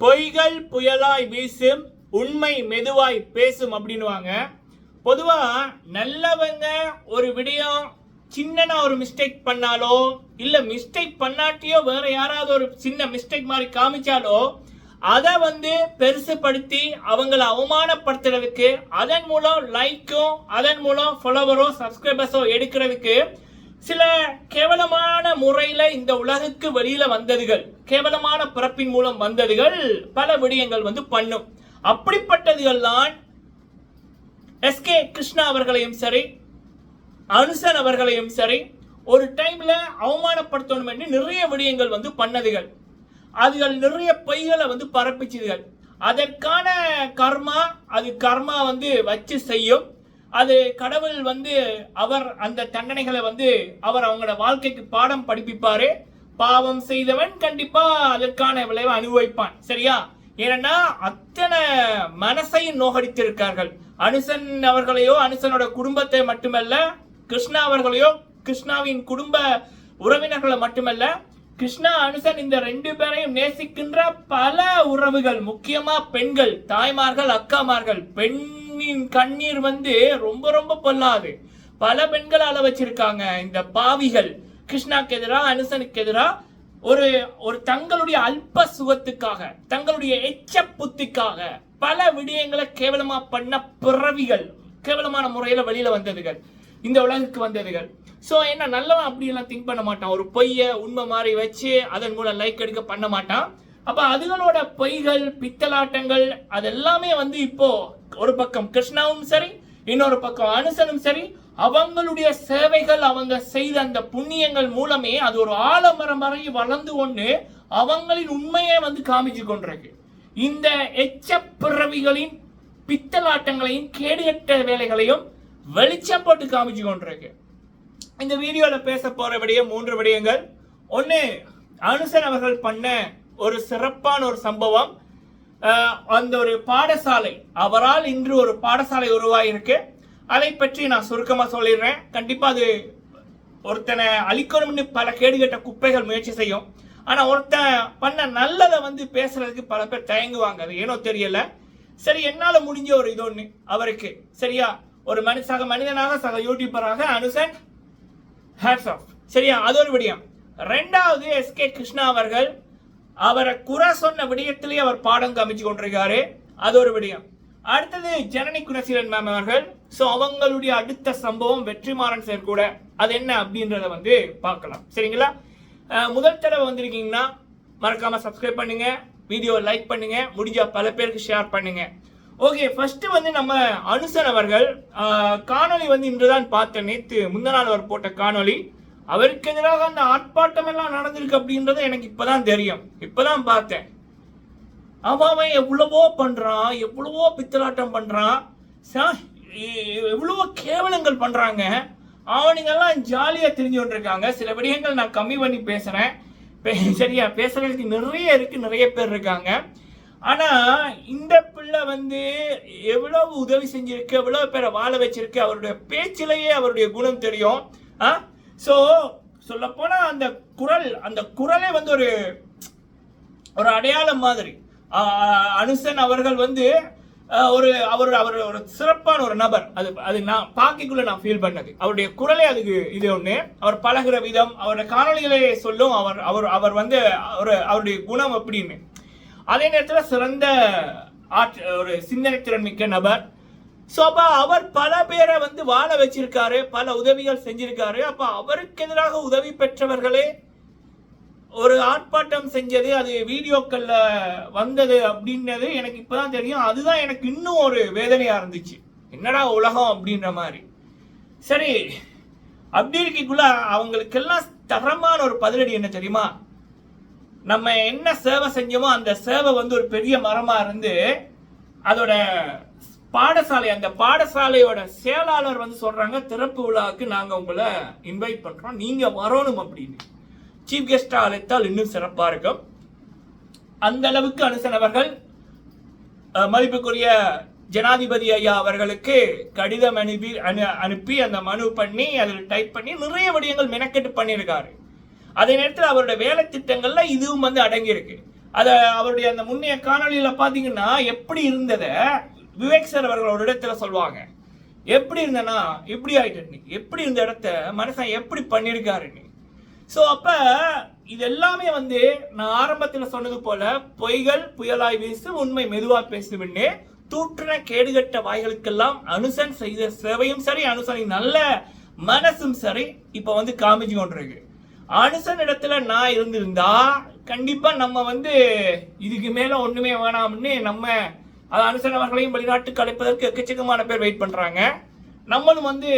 பொய்கள் புயலாய் வீசும் உண்மை மெதுவாய் பேசும் அப்படின்னுவாங்க. பொதுவாக நல்லவங்க ஒரு விடயம் சின்னனா ஒரு மிஸ்டேக் பண்ணாலோ இல்ல மிஸ்டேக் பண்ணாட்டியோ வேற யாராவது ஒரு சின்ன மிஸ்டேக் மாதிரி காமிச்சாலோ அதை வந்து பெருசுப்படுத்தி அவங்கள அவமானப்படுத்துறதுக்கு அதன் மூலம் லைக்கும் அதன் மூலம் ஃபாலோவரோ சப்ஸ்கிரைபர்ஸோ எடுக்கிறதுக்கு சில கேவலமான முறையில இந்த உலகுக்கு வெளியில வந்ததுகள் கேவலமான பிறப்பின் மூலம் வந்ததுகள் பல விடயங்கள் வந்து பண்ணும். அப்படிப்பட்டதுகள் தான் எஸ்கே கிருஷ்ணா அவர்களையும் சரி அனுசன் அவர்களையும் சரி ஒரு டைம்ல அவமானப்படுத்தணும் என்று நிறைய விடயங்கள் வந்து பண்ணதுகள். அதுகள் நிறைய பொய்களை வந்து பரப்பிச்சதுகள். அதற்கான கர்மா அது கர்மா வந்து வச்சு செய்யும். அது கடவுள் வந்து அவர் அந்த தண்டனைகளை வந்து அவர் அவங்களோட வாழ்க்கைக்கு பாடம் படிப்பிப்பாரு. பாவம் செய்தவன் கண்டிப்பா அதற்கான விளைவை அனுபவிப்பான். சரியா? ஏன்னா அத்தனை மனசையும் நோகடித்திருக்கார்கள். அனுசன் அவர்களையோ அனுசனோட குடும்பத்தை மட்டுமல்ல கிருஷ்ணா அவர்களையோ கிருஷ்ணாவின் குடும்ப உறவினர்களை மட்டுமல்ல கிருஷ்ணா அனுசன் இந்த ரெண்டு பேரையும் நேசிக்கின்ற பல உறவுகள் முக்கியமா பெண்கள் தாய்மார்கள் அக்காமார்கள் பெண் பெண்ணின் கண்ணீர் வந்து ரொம்ப ரொம்ப பொல்லாது. பல பெண்கள் அள வச்சிருக்காங்க இந்த பாவிகள். கிருஷ்ணாக்கு எதிராக அனுசனுக்கு எதிராக ஒரு ஒரு தங்களுடைய அல்ப சுகத்துக்காக தங்களுடைய எச்ச புத்திக்காக பல விடயங்களை கேவலமா பண்ண பிறவிகள் கேவலமான முறையில வெளியில வந்ததுகள் இந்த உலகுக்கு வந்ததுகள். சோ என்ன நல்லவன் அப்படி எல்லாம் திங்க் பண்ண மாட்டான். ஒரு பொய்ய உண்மை மாதிரி வச்சு அதன் மூலம் லைக் எடுக்க பண்ண மாட்டான். அப்ப அதுகளோட பொய்கள் பித்தலாட்டங்கள் அதெல்லாமே வந்து இப்போ ஒரு பக்கம் கிருஷ்ணாவும் சரி இன்னொரு பக்கம் அனுசனும் சரி அவங்களுடைய சேவைகள் அவங்க செய்த அந்த புண்ணியங்கள் மூலமே அது ஒரு ஆலமரம் வரை வளர்ந்து கொண்டு அவங்களின் உண்மையை வந்து காமிச்சு கொண்டிருக்கு. இந்த எச்ச பிறவிகளின் பித்தலாட்டங்களையும் கேடுகட்ட வேலைகளையும் வெளிச்சம் போட்டு காமிச்சு கொண்டிருக்கு. இந்த வீடியோல பேச போற விடயம் மூன்று விடயங்கள். ஒன்னு அனுசன் அவர்கள் பண்ண ஒரு சிறப்பான ஒரு சம்பவம். அந்த ஒரு பாடசாலை அவரால் இன்று ஒரு பாடசாலை உருவாகியிருக்கு அதை பற்றி நான் சுருக்கமாக சொல்லிடுறேன். கண்டிப்பாக அது ஒருத்தனை அழிக்கணும்னு பல கேடுகட்ட குப்பைகள் முயற்சி செய்யும். ஆனால் ஒருத்தன் பண்ண நல்லதை வந்து பேசுறதுக்கு பல பேர் தயங்குவாங்க. அது ஏனோ தெரியல. சரி என்னால் முடிஞ்ச ஒரு இது ஒன்று அவருக்கு. சரியா? ஒரு மனு சக மனிதனாக சக யூடியூபராக அனுசன் ஹேட்ஸ் ஆஃப் சரியா? அது ஒரு விடியம். ரெண்டாவது எஸ்கே கிருஷ்ணா அவர்கள் அவரை குறை சொன்ன விடயத்திலேயே அவர் பாடம் காமிச்சு கொண்டிருக்காரு. அது ஒரு விடயம். அடுத்தது ஜனனி குணசீலன் மேம் அவர்கள் ஸோ அவங்களுடைய அடுத்த சம்பவம் வெற்றிமாறன் சார் கூட. அது என்ன அப்படின்றத வந்து பார்க்கலாம். சரிங்களா? முதல் தடவை வந்திருக்கீங்கன்னா மறக்காம சப்ஸ்கிரைப் பண்ணுங்க வீடியோ லைக் பண்ணுங்க முடிஞ்சா பல பேருக்கு ஷேர் பண்ணுங்க. ஓகே ஃபர்ஸ்ட் வந்து நம்ம அனுசன் அவர்கள் காணொலி காணொளி வந்து இன்றுதான் பார்த்தேன் நேற்று முந்த நாள் அவர் போட்ட காணொளி. அவருக்கு எதிராக அந்த ஆர்ப்பாட்டம் எல்லாம் நடந்திருக்கு அப்படின்றது எனக்கு இப்பதான் தெரியும். இப்பதான் பார்த்தேன். அவன் அவன் எவ்வளவோ பண்றான் எவ்வளவோ பித்தலாட்டம் பண்றான் எவ்வளவோ கேவலங்கள் பண்றாங்க. அவனுங்கெல்லாம் ஜாலியா தெரிஞ்சு கொண்டிருக்காங்க. சில விடயங்கள் நான் கம்மி பண்ணி பேசுறேன். சரியா பேசுறதுக்கு நிறைய இருக்கு நிறைய பேர் இருக்காங்க. ஆனா இந்த பிள்ளை வந்து எவ்வளவு உதவி செஞ்சிருக்கு எவ்வளவு பேரை வாழ வச்சிருக்கு அவருடைய பேச்சிலேயே அவருடைய குணம் தெரியும். ஆ? ஸோ சொல்லப்போனால் அந்த குரல் அந்த குரலே வந்து ஒரு ஒரு அடையாளம் மாதிரி. அனுசன் அவர்கள் வந்து ஒரு அவர் அவர் ஒரு சிறப்பான ஒரு நபர். அது அது நான் பாக்கிக்குள்ள நான் ஃபீல் பண்ணது. அவருடைய குரலே அதுக்கு இது ஒன்று அவர் பழகுற விதம் அவருடைய காணொலிகளை சொல்லும் அவர் அவர் அவர் வந்து ஒரு அவருடைய குணம் அப்படின்னு அதே நேரத்தில் சிறந்த ஆற்ற ஒரு சிந்தனை திறன் மிக்க நபர். ஸோ அப்போ அவர் பல பேரை வந்து வாழ வச்சிருக்காரு பல உதவிகள் செஞ்சிருக்காரு. அப்போ அவருக்கு எதிராக உதவி பெற்றவர்களே ஒரு ஆர்ப்பாட்டம் செஞ்சது அது வீடியோக்களில் வந்தது அப்படின்றது எனக்கு இப்பதான் தெரியும். அதுதான் எனக்கு இன்னும் ஒரு வேதனையாக இருந்துச்சு. என்னடா உலகம் அப்படின்ற மாதிரி. சரி அப்படி இருக்கக்குள்ள அவங்களுக்கெல்லாம் தரமான ஒரு பதிலடி என்ன தெரியுமா? நம்ம என்ன சேவை செஞ்சோமோ அந்த சேவை வந்து ஒரு பெரிய மரமாக இருந்து அதோட பாடசாலை அந்த பாடசாலையோட செயலாளர் வந்து சொல்றாங்க திறப்பு விழாவுக்கு நாங்க உங்களை இன்வைட் பண்றோம். நீங்க வரணும் அப்படின்னு. சீஃப் கெஸ்டா அழைத்தால் இன்னும் சிறப்பா இருக்கும். அந்த அளவுக்கு அனுசனவர்கள் மதிப்புக்குரிய ஜனாதிபதி ஐயா அவர்களுக்கு கடிதம் அனுப்பி அனு- அனுப்பி அந்த மனு பண்ணி அதில் டைப் பண்ணி நிறைய விடயங்கள் மெனக்கெட்டு பண்ணியிருக்காரு. அதே நேரத்தில் அவருடைய வேலை திட்டங்கள்ல இதுவும் வந்து அடங்கியிருக்கு. அதை அவருடைய அந்த முன்னைய காணொலியில் பார்த்தீங்கன்னா எப்படி இருந்ததை விவேக் சார் அவர்கள் ஒரு இடத்துல சொல்லுவாங்க எப்படி இருந்தனா இப்படி ஆயிட்டு இன்னைக்கு. எப்படி இருந்த இடத்த மனுஷன் எப்படி பண்ணியிருக்காரு இன்னைக்கு? ஸோ அப்போ இது எல்லாமே வந்து நான் ஆரம்பத்தில் சொன்னது போல பொய்கள் புயலாய் வீசு உண்மை மெதுவாக பேசுவின்னு தூற்றுன கேடுகட்ட வாய்களுக்கெல்லாம் அனுசன் செய்த சேவையும் சரி அனுசனின் நல்ல மனசும் சரி இப்போ வந்து காமிச்சு கொண்டிருக்கு. அனுசன் இடத்துல நான் இருந்திருந்தா கண்டிப்பாக நம்ம வந்து இதுக்கு மேலே ஒன்றுமே வேணாம்னு நம்ம அது அனுசன் அவர்களையும் வெளிநாட்டுக்கு அழைப்பதற்கு எக்கச்சக்கமான பேர் வெயிட் பண்ணுறாங்க நம்மளும் வந்து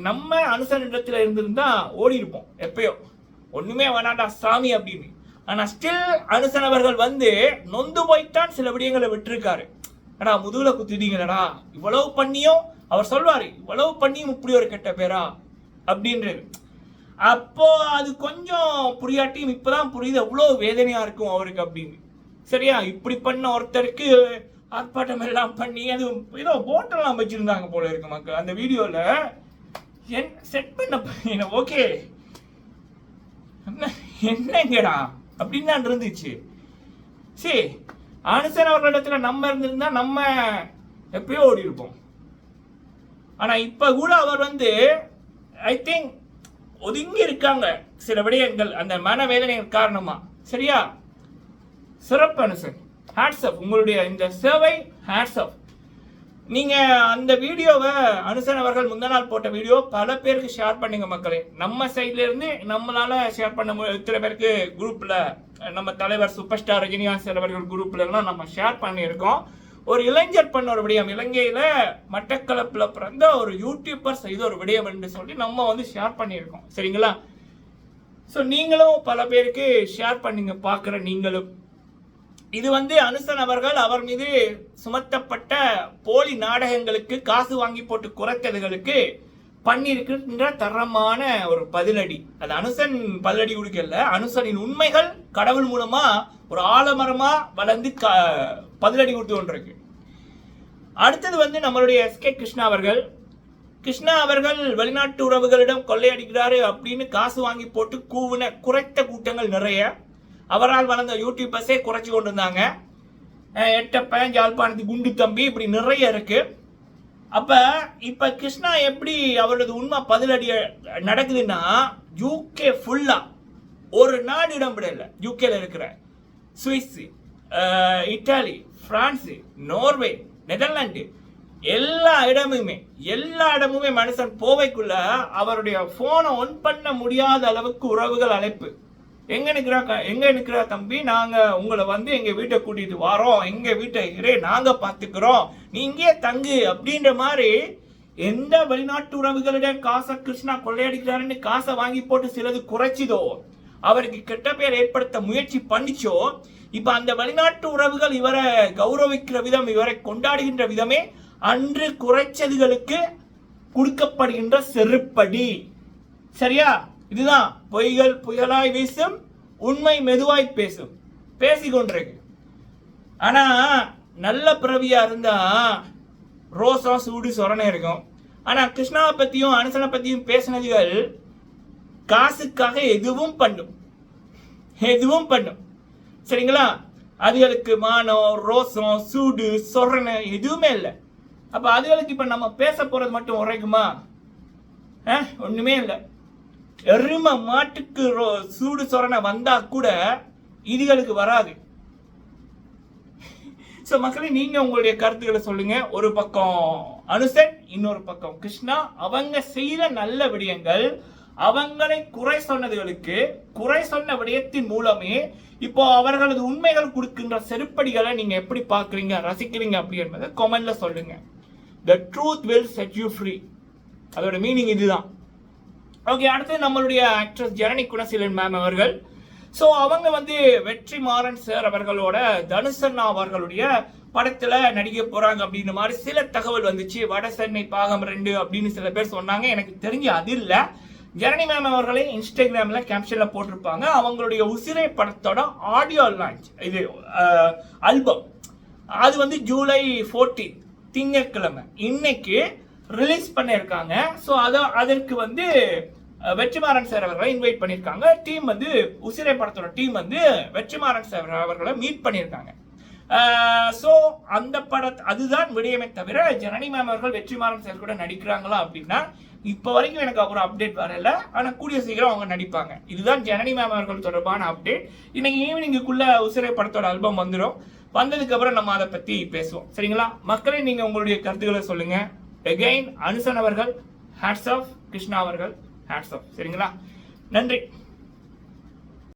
நம்ம அனுசன் இடத்துல இருந்திருந்தா ஓடி இருப்போம் எப்பயோ. ஒன்றுமே வேணாண்டா சாமி அப்படின்னு. ஆனால் ஸ்டில் அனுசன் அவர்கள் வந்து நொந்து போய்த்தான் சில விடயங்களை விட்டுருக்காரு. அடா முதுகில் குத்திட்டீங்களடா. இவ்வளவு பண்ணியும் அவர் சொல்வார் இவ்வளவு பண்ணியும் இப்படி ஒரு கெட்ட பேரா? அப்படின்றது அப்போ அது கொஞ்சம் புரியாட்டியும் இப்போதான் புரியுது அவ்வளோ வேதனையாக இருக்கும் அவருக்கு அப்படின்னு. சரியா? இப்படி பண்ண ஒருத்தருக்கு ஆர்ப்பாட்டம் எல்லாம் பண்ணி அதுவும் ஏதோ போட்டெல்லாம் வச்சுருந்தாங்க போல இருக்கு மக்கள். அந்த வீடியோவில் என் செட் பண்ண ஓகே என்ன என்னங்கடா? அப்படின்னு தான் இருந்துச்சு. சரி அனுசன் அவர்களிடத்துல நம்ம இருந்திருந்தா நம்ம எப்பயோ ஓடி இருப்போம் ஆனால் இப்போ கூட அவர் வந்து ஐ திங்க் ஒதுங்கி இருக்காங்க சில விடயங்கள் அந்த மனவேதனைகள் காரணமாக சரியா? சிறப்பு அனுசன். ஹேட்ஸ் அப் உங்களுடைய இந்த சேவை ஹேட்ஸ் அப் அந்த வீடியோவை அனுசன் அவர்கள் முந்த நாள் போட்ட வீடியோ பல பேருக்கு ஷேர் பண்ணுங்க மக்களே. நம்ம சைட்லேருந்து நம்மளால் நம்மளால ஷேர் பண்ண முடியும் இத்தனை பேருக்கு குரூப்பில் நம்ம தலைவர் சூப்பர் ஸ்டார் ரஜினிகாந்த் அவர்கள் குரூப்லலாம் நம்ம ஷேர் பண்ணியிருக்கோம். ஒரு இளைஞர் பண்ண ஒரு விடயம். இலங்கையில் மட்டக்களப்பில் பிறந்த ஒரு யூடியூபர் செய்த ஒரு விடயம் என்று சொல்லி நம்ம வந்து ஷேர் பண்ணியிருக்கோம். சரிங்களா? ஸோ நீங்களும் பல பேருக்கு ஷேர் பண்ணுங்க பார்க்குற நீங்களும். இது வந்து அனுசன் அவர்கள் அவர் மீது சுமத்தப்பட்ட போலி நாடகங்களுக்கு காசு வாங்கி போட்டு குறைத்ததுகளுக்கு பண்ணியிருக்கின்ற தரமான ஒரு பதிலடி. அது அனுசன் பதிலடி கொடுக்கல. அனுசனின் உண்மைகள் கடவுள் மூலமா ஒரு ஆலமரமா வளர்ந்து க- பதிலடி கொடுத்து கொண்டிருக்கு. அடுத்தது வந்து நம்மளுடைய எஸ் கே கிருஷ்ணா அவர்கள். கிருஷ்ணா அவர்கள் வெளிநாட்டு உறவுகளிடம் கொள்ளையடிக்கிறாரு அப்படின்னு காசு வாங்கி போட்டு கூவின குறைத்த கூட்டங்கள் நிறைய. அவரால் வளர்ந்த யூடியூபர்ஸே குறைச்சி கொண்டு இருந்தாங்க எட்டப்பன் யாழ்ப்பாணத்து குண்டு தம்பி இப்படி நிறைய இருக்கு. அப்போ இப்போ கிருஷ்ணா எப்படி அவரது உண்மை பதிலடி நடக்குதுன்னா யூகே ஃபுல்லா ஒரு நாடு இடம் யூகேல இருக்கிற. Swiss Italy Italy France Norway Netherlands எல்லா இடமுமே எல்லா இடமுமே மனுஷன் போவைக்குள்ள அவருடைய போனை ஒன் பண்ண முடியாத அளவுக்கு உறவுகள் அழைப்பு. எங்க நிற்கிறா க- எங்க நிற்கிறா தம்பி? நாங்க உங்களை வந்து எங்க வீட்டை கூட்டிட்டு வரோம். எங்க வீட்டை இரே நாங்க பாத்துக்கிறோம். நீ இங்கே தங்கு அப்படின்ற மாதிரி எந்த வெளிநாட்டு உறவுகளிட காசை கிருஷ்ணா கொள்ளையடிக்கிறாருன்னு காசை வாங்கி போட்டு சிலது குறைச்சிதோ அவருக்கு கெட்ட பேர் ஏற்படுத்த முயற்சி பண்ணிச்சோ இப்ப அந்த வெளிநாட்டு உறவுகள் இவரை கௌரவிக்கிற விதம் இவரை கொண்டாடுகின்ற விதமே அன்று குறைச்சதுகளுக்கு கொடுக்கப்படுகின்ற செருப்படி. சரியா? இதுதான் பொய்கள் புயலாய் வீசும் உண்மை மெதுவாய் பேசும். பேசிக்கொண்டிருக்கு. ஆனா நல்ல பிறவியா இருந்தா ரோசா சூடு சொரணை இருக்கும். ஆனா கிருஷ்ணாவை பத்தியும் அனுசனை பத்தியும் பேசினதுகள் காசுக்காக எதுவும் பண்ணும். எதுவும் பண்ணும். சரிங்களா? அதுகளுக்கு மானம் ரோசம் சூடு சொரணை எதுவுமே இல்லை. அப்ப அதுகளுக்கு இப்ப நம்ம பேச போறது மட்டும் உரைக்குமா? அஹ், ஒண்ணுமே இல்லை. எருமை மாட்டுக்கு ரோ- சூடு சொரணை வந்தா கூட இதுகளுக்கு வராது. ஸோ மக்களே நீங்க உங்களுடைய கருத்துக்களை சொல்லுங்க. ஒரு பக்கம் அனுசன் இன்னொரு பக்கம் கிருஷ்ணா. அவங்க செய்த நல்ல விடயங்கள் அவங்களை குறை சொன்னதுகளுக்கு குறை சொன்ன விடயத்தின் மூலமே இப்போ அவர்களது உண்மைகள் கொடுக்கின்ற செருப்படிகளை நீங்க எப்படி பார்க்குறீங்க ரசிக்கிறீங்க அப்படி என்பதை கொமெண்ட்ல சொல்லுங்க. The truth will set you free அதோட மீனிங் இதுதான். ஓகே அடுத்து நம்மளுடைய ஆக்ட்ரஸ் ஜனனி குணசீலன் மேம் அவர்கள். ஸோ அவங்க வந்து வெற்றி மாறன் சார் அவர்களோட தனுசண்ணா அவர்களுடைய படத்தில் நடிக்க போகிறாங்க அப்படின்ற மாதிரி சில தகவல் வந்துச்சு. வட சென்னை பாகம் ரெண்டு அப்படின்னு சில பேர் சொன்னாங்க. எனக்கு தெரிஞ்சு அது இல்லை. ஜனனி மேம் அவர்களே இன்ஸ்டாகிராமில் கேப்ஷனில் போட்டிருப்பாங்க. அவங்களுடைய உசிரை படத்தோட ஆடியோ லான்ச் இது ஆல்பம் அது வந்து ஜூலை 14 திங்கட்கிழமை. இன்னைக்கு ரிலீஸ் பண்ணியிருக்காங்க. ஸோ அதை அதற்கு வந்து வெற்றிமாறன் சார் அவர்களை இன்வைட் பண்ணியிருக்காங்க. டீம் வந்து உசிரை படத்தோட டீம் வந்து வெற்றிமாறன் சார் அவர்களை மீட் பண்ணியிருக்காங்க. ஸோ அந்த பட அதுதான் விடயமே தவிர ஜனனி மேம் அவர்கள் வெற்றிமாறன் சார் கூட நடிக்கிறாங்களா அப்படின்னா இப்போ வரைக்கும் எனக்கு ஒரு அப்டேட் வரல. ஆனால் கூடிய சீக்கிரம் அவங்க நடிப்பாங்க. இதுதான் ஜனனி மேம் அவர்கள் தொடர்பான அப்டேட் இன்னைக்கு ஈவினிங்குக்குள்ள உசிரை படத்தோட ஆல்பம் வந்துடும் வந்ததுக்கப்புறம் நம்ம அதை பற்றி பேசுவோம். சரிங்களா? மக்களே நீங்கள் உங்களுடைய கருத்துக்களை சொல்லுங்கள் எகெயின் அனுசன் அவர்கள் ஹேட்ஸ் ஆஃப் கிருஷ்ணா அவர்கள். ஹேட்ஸ் ஆஃப் சரிங்களா? நன்றி.